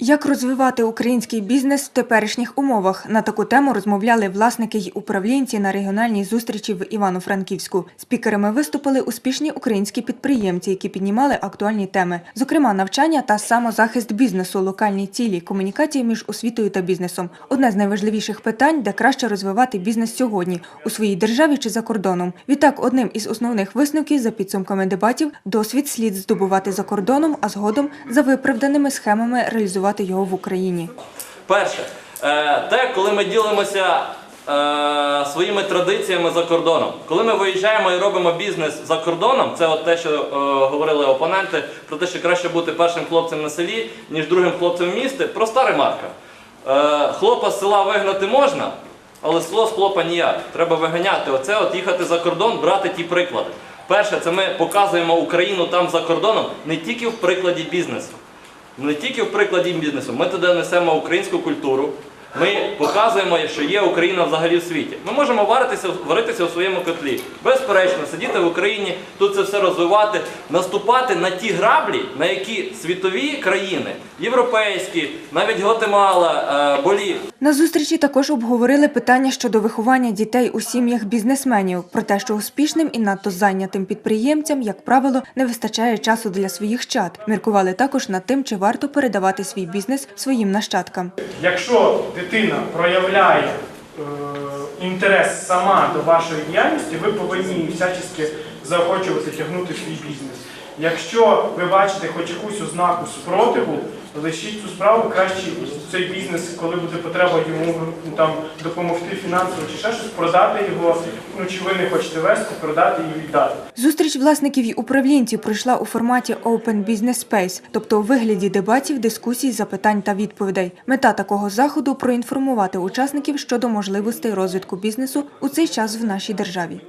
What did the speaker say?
Як розвивати український бізнес в теперішніх умовах? На таку тему розмовляли власники й управлінці на регіональній зустрічі в Івано-Франківську. Спікерами виступили успішні українські підприємці, які піднімали актуальні теми, зокрема навчання та самозахист бізнесу, локальні цілі, комунікації між освітою та бізнесом. Одне з найважливіших питань, де краще розвивати бізнес сьогодні у своїй державі чи за кордоном. Відтак, одним із основних висновків за підсумками дебатів, досвід слід здобувати за кордоном, а згодом за виправданими схемами реалізувати його в Україні. Перше, е, те, коли ми ділимося е, своїми традиціями за кордоном. Коли ми виїжджаємо і робимо бізнес за кордоном, це от те, що е, говорили опоненти, про те, що краще бути першим хлопцем на селі, ніж другим хлопцем в місті. Проста ремарка. Хлопа з села вигнати можна, але село з хлопа ніяк. Треба виганяти. Оце от їхати за кордон, брати ті приклади. Перше, це ми показуємо Україну там за кордоном не тільки в прикладі бізнесу. Не тільки в прикладі бізнесу, ми туди несемо українську культуру. Ми показуємо, що є Україна взагалі в світі. Ми можемо варитися, варитися у своєму котлі. Безперечно, сидіти в Україні, тут це все розвивати, наступати на ті граблі, на які світові країни, європейські, навіть Гватемала, е, Болів, На зустрічі також обговорили питання щодо виховання дітей у сім'ях бізнесменів, про те, що успішним і надто зайнятим підприємцям, як правило, не вистачає часу для своїх чад. Міркували також над тим, чи варто передавати свій бізнес своїм нащадкам. Якщо дитина проявляє е, інтерес сама до вашої діяльності, ви повинні всячески заохочувати тягнути свій бізнес. Якщо ви бачите хоч якусь ознаку спротиву, лишіть цю справу краще цей бізнес, коли буде потреба йому ну, там допомогти фінансово чи ще щось, продати його. Ну чи ви не хочете вести, продати і віддати. Зустріч власників і управлінців пройшла у форматі Open Business Space, тобто у вигляді дебатів, дискусій, запитань та відповідей. Мета такого заходу проінформувати учасників щодо можливостей розвитку бізнесу у цей час в нашій державі.